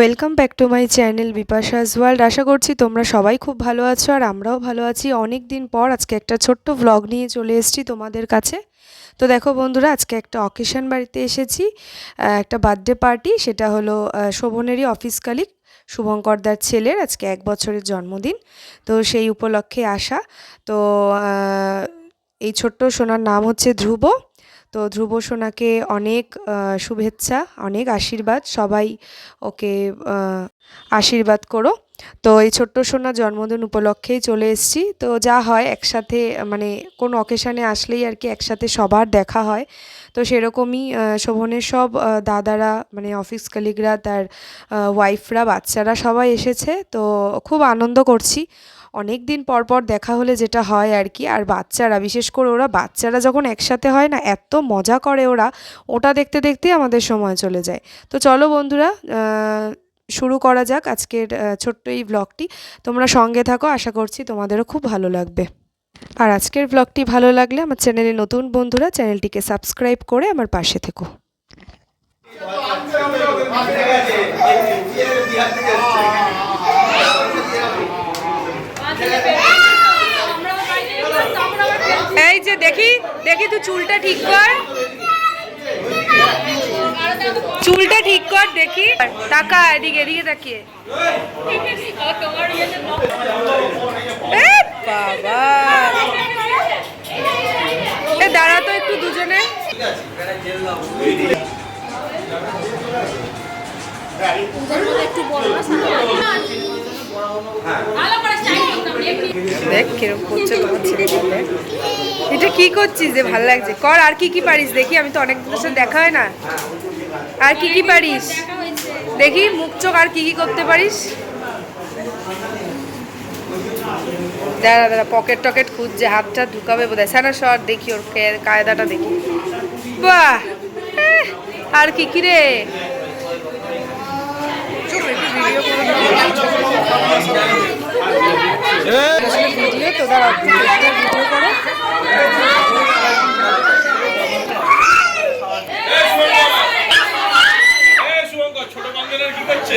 Welcome back to my channel Bipasha's world আশা করছি তোমরা সবাই খুব ভালো আছো আর আমরাও ভালো আছি। অনেক দিন পর আজকে একটা ছোট্ট ভ্লগ নিয়ে চলে এসেছি তোমাদের কাছে। তো দেখো বন্ধুরা, আজকে একটা অকেশন বাড়িতে এসেছি। একটা বার্থডে পার্টি সেটা হলো শোভনেরই অফিস কালিক শুভঙ্করদার ছেলের আজকে এক বছরের জন্মদিন। তো সেই উপলক্ষে আসা। তো এই ছোট্ট সোনার নাম হচ্ছে ধ্রুব। তো ধ্রুব সোনাকে অনেক শুভেচ্ছা, অনেক আশীর্বাদ। সবাই ওকে আশীর্বাদ করো। তো এই ছোট্ট সোনার জন্মদিন উপলক্ষেই চলে এসেছি। তো যা হয় একসাথে মানে কোন অকেশানে আসলেই আর কি একসাথে সবার দেখা হয়। তো সেরকমই শোভনের সব দাদারা মানে অফিস কালিগরা, তার ওয়াইফরা বাচ্চারা সবাই এসেছে। তো খুব আনন্দ করছি। অনেক দিন পর পর দেখা হলে যেটা হয় আর কি আর বাচ্চারা বিশেষ করে ওরা বাচ্চারা যখন একসাথে হয় না এত মজা করে ওরা ওটা দেখতে দেখতেই আমাদের সময় চলে যায় তো চলো বন্ধুরা শুরু করা যাক আজকের ছোট্ট এই ব্লগটি তোমরা সঙ্গে থাকো আশা করছি তোমাদেরও খুব ভালো লাগবে আর আজকের ব্লগটি ভালো লাগলে আমার চ্যানেলে নতুন বন্ধুরা চ্যানেলটিকে সাবস্ক্রাইব করে আমার পাশে থেকো দেখি দেখি তুই চুলটা ঠিক কর। চুলটা ঠিক কর, দেখি। তাকা এদিকে এদিকে তাকিয়ে। বাবা। এ, দাঁড়া তো একটু দুজনে। দেখ কীরকম করছে এটা কি করছিস যে ভালো লাগছে। কর, আর কি কি পারিস? দেখি, আমি তো অনেক সাথে দেখা হয় না। আর কি কি পারিস? দেখি, মুখ চোখ আর কি কি করতে পারিস? দাঁড়া দাঁড়া পকেট টকেট খুঁজছে, হাতটা ঢুকাবে বোধ হয় সানা সর, দেখি ওর কায়দাটা দেখি। বাহ! আর কি কি রে? তো দাঁড়াও ভিডিও করে ছোট বাঙ্গালের কি করছে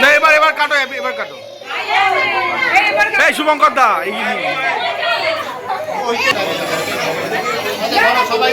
না এবার এবার কাটো এবার- এবার কাটো এই শুভঙ্কর দা সবাই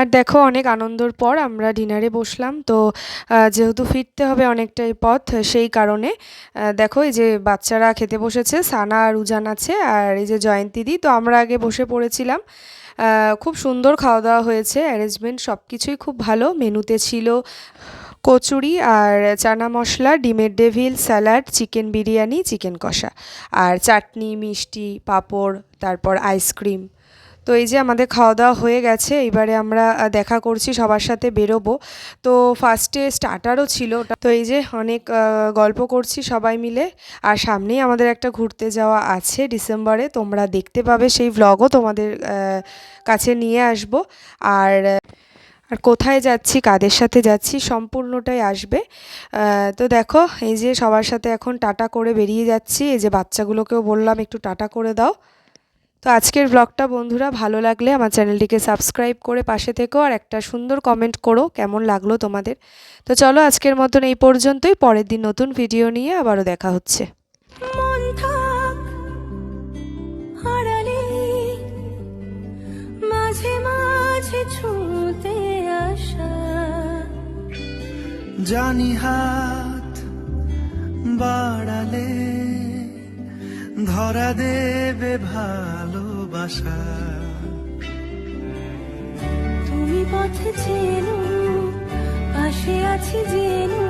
আর দেখো, অনেক আনন্দর পর আমরা ডিনারে বসলাম। তো যেহেতু ফিরতে হবে অনেকটাই পথ, সেই কারণে দেখো, এই যে বাচ্চারা খেতে বসেছে, সানা আর উজান আছে, আর এই যে জয়ন্তীদি তো আমরা আগে বসে পড়েছিলাম। খুব সুন্দর খাওয়া দাওয়া হয়েছে, অ্যারেঞ্জমেন্ট সব কিছুই খুব ভালো। মেনুতে ছিল কচুরি আর চানা মশলা, ডিমের devil, salad, chicken biryani, chicken কষা। আর চাটনি, মিষ্টি, পাঁপড়, তারপর আইসক্রিম। তো এই যে আমাদের খাওয়া দাওয়া হয়ে গেছে, এবারে আমরা দেখা করছি, সবার সাথে বেরোবো। তো ফার্স্টে স্টার্টারও ছিল তো এই যে অনেক গল্প করছি সবাই মিলে। আর সামনেই আমাদের একটা ঘুরতে যাওয়া আছে ডিসেম্বরে, তোমরা দেখতে পাবে সেই ভ্লগও তোমাদের কাছে নিয়ে আসব। আর আর কোথায় যাচ্ছি, কাদের সাথে যাচ্ছি, সম্পূর্ণটাই আসবে। তো দেখো, এই যে সবার সাথে এখন টাটা করে বেরিয়ে যাচ্ছি। এই যে বাচ্চাগুলোকেও বললাম, একটু টাটা করে দাও। তো আজকের ব্লগটা বন্ধুরা ভালো লাগলে আমার চ্যানেলটিকে সাবস্ক্রাইব করে পাশে থেকো আর একটা সুন্দর কমেন্ট করো কেমন লাগল তোমাদের? তো চলো আজকের মতন এই পর্যন্তই পরের দিন নতুন ভিডিও নিয়ে আবারও দেখা হচ্ছে। মন থাক মাঝে মাঝে ছুঁতে আসা। জানি হাত বাড়ালে ধরা দেবে ভালোবাসা। তুমি পথে চেনো পাশে আছি জেনে